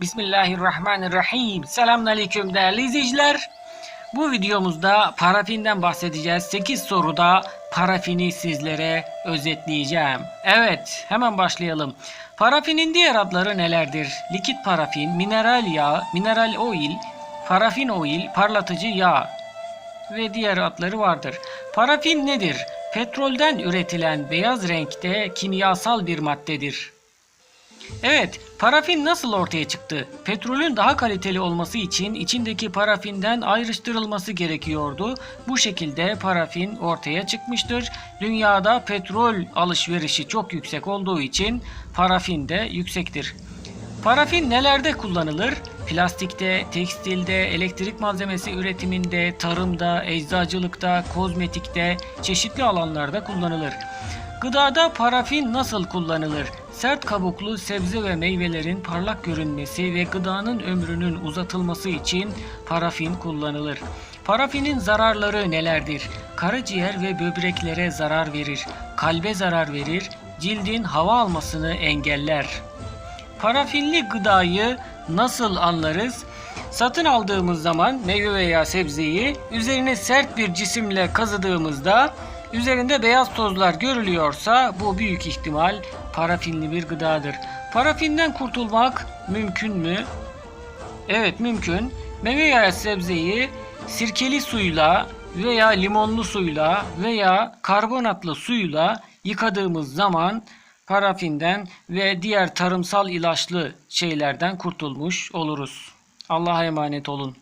Bismillahirrahmanirrahim. Selamünaleyküm değerli izleyiciler. Bu videomuzda parafinden bahsedeceğiz. 8 soruda parafini sizlere özetleyeceğim. Evet, hemen başlayalım. Parafinin diğer adları nelerdir? Likit parafin, mineral yağ, mineral oil, parafin oil, parlatıcı yağ ve diğer adları vardır. Parafin nedir? Petrolden üretilen beyaz renkte kimyasal bir maddedir. Evet, parafin nasıl ortaya çıktı? Petrolün daha kaliteli olması için içindeki parafinden ayrıştırılması gerekiyordu. Bu şekilde parafin ortaya çıkmıştır. Dünyada petrol alışverişi çok yüksek olduğu için parafin de yüksektir. Parafin nelerde kullanılır? Plastikte, tekstilde, elektrik malzemesi üretiminde, tarımda, eczacılıkta, kozmetikte, çeşitli alanlarda kullanılır. Gıdada parafin nasıl kullanılır? Sert kabuklu sebze ve meyvelerin parlak görünmesi ve gıdanın ömrünün uzatılması için parafin kullanılır. Parafinin zararları nelerdir? Karaciğer ve böbreklere zarar verir, kalbe zarar verir, cildin hava almasını engeller. Parafinli gıdayı nasıl anlarız? Satın aldığımız zaman meyve veya sebzeyi üzerine sert bir cisimle kazıdığımızda üzerinde beyaz tozlar görülüyorsa bu büyük ihtimal parafinli bir gıdadır. Parafinden kurtulmak mümkün mü? Evet mümkün. Meyve veya sebzeyi sirkeli suyla veya limonlu suyla veya karbonatlı suyla yıkadığımız zaman parafinden ve diğer tarımsal ilaçlı şeylerden kurtulmuş oluruz. Allah'a emanet olun.